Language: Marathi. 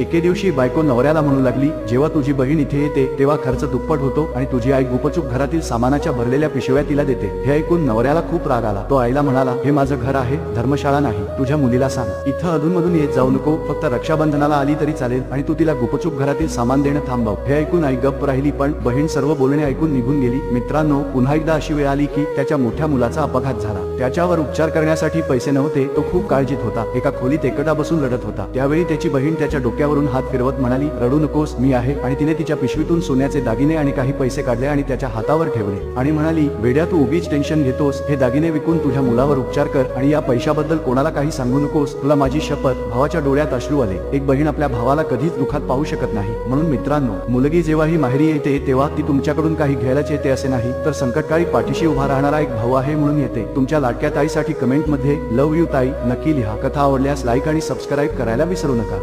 एके दिवशी बायको नवऱ्याला म्हणू लागली जेव्हा तुझी बहीण इथे येते तेव्हा खर्च दुप्पट होतो आणि तुझी आई गुपचूप घरातील सामानाच्या भरलेल्या पिशव्या तिला देते. हे ऐकून नवऱ्याला खूप राग आला. तो आईला म्हणाला हे माझं घर आहे धर्मशाळा नाही तुझ्या मुलीला सांग. इथं अधूनमधून येत जाऊ नको फक्त रक्षाबंधनाला आली तरी चालेल आणि तू तिला गुपचूप घरातील सामान देणं थांबव. हे ऐकून आई गप्प राहिली पण बहीण सर्व बोलणे ऐकून निघून गेली. मित्रांनो पुन्हा एकदा अशी वेळ आली की त्याच्या मोठ्या मुलाचा अपघात झाला. त्याच्यावर उपचार करण्यासाठी पैसे नव्हते तो खूप काळजीत होता. एका खोलीत एकटा बसून रडत होता. त्यावेळी त्याची बहीण त्याच्या डोक्यात डोक्यावरून हात फिरवत म्हणाली रडू नकोस मी आहे. आणि तिने तिच्या पिशवीतून सोन्याचे दागिने आणि काही पैसे काढले आणि त्याच्या हातावर ठेवले. आणि म्हणाली बेड्या तू उगीच टेन्शन घेतोस. हे दागिने विकून तुझ्या मुलावर उपचार कर आणि या पैशाबद्दल कोणाला काही सांगू नकोस. तुला माझी शपथ भावाच्या डोळ्यात अश्रू आले. एक बहीण आपल्या भावाला कधीच दुखात पाहू शकत नाही. म्हणून मित्रांनो मुलगी जेव्हा ही माहेरी येते तेव्हा ती तुमच्याकडून काही घ्यायलाच येते असे नाही तर संकटकाळी पाठीशी उभा राहणारा एक भाऊ आहे म्हणून येते. तुमच्या लाडक्या ताईसाठी कमेंटमध्ये लव यू ताई नक्की लिहा. कथा आवडल्यास लाईक आणि सबस्क्राईब करायला विसरू नका.